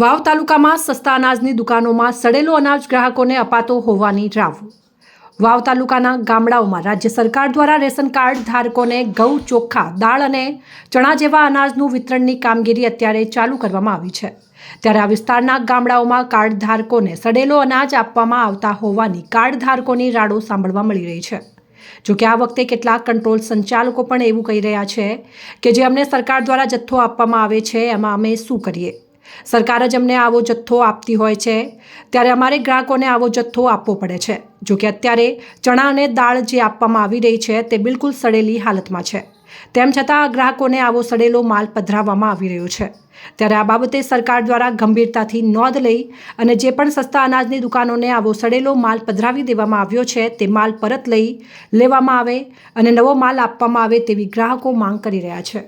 વાવ તાલુકામાં સસ્તા અનાજની દુકાનોમાં સડેલો અનાજ ગ્રાહકોને અપાતો હોવાની રાવ. વાવ તાલુકાના ગામડાઓમાં રાજ્ય સરકાર દ્વારા રેશન કાર્ડ ધારકોને ઘઉં, ચોખા, દાળ અને ચણા જેવા અનાજનું વિતરણની કામગીરી અત્યારે ચાલુ કરવામાં આવી છે. ત્યારે આ વિસ્તારના ગામડાઓમાં કાર્ડ ધારકોને સડેલો અનાજ આપવામાં આવતા હોવાની કાર્ડ ધારકોની રાડો સાંભળવા મળી રહી છે. જોકે આ વખતે કેટલાક કંટ્રોલ સંચાલકો પણ એવું કહી રહ્યા છે કે જે અમને સરકાર દ્વારા જથ્થો આપવામાં આવે છે, એમાં અમે શું કરીએ? સરકાર જ અમને આવો જથ્થો આપતી હોય છે. ત્યારે અમારે ગ્રાહકોને આવો જથ્થો આપવો પડે છે. જો કે અત્યારે ચણા અને દાળ જે આપવામાં આવી રહી છે તે બિલકુલ સડેલી હાલતમાં છે. તેમ છતાં ગ્રાહકોને આવો સડેલો માલ પધરાવવામાં આવી રહ્યો છે. ત્યારે આ બાબતે સરકાર દ્વારા ગંભીરતાથી નોંધ લઈ અને જે પણ સસ્તા અનાજની દુકાનોને આવો સડેલો માલ પધરાવી દેવામાં આવ્યો છે તે માલ પરત લઈ લેવામાં આવે અને નવો માલ આપવામાં આવે તેવી ગ્રાહકો માંગ કરી રહ્યા છે.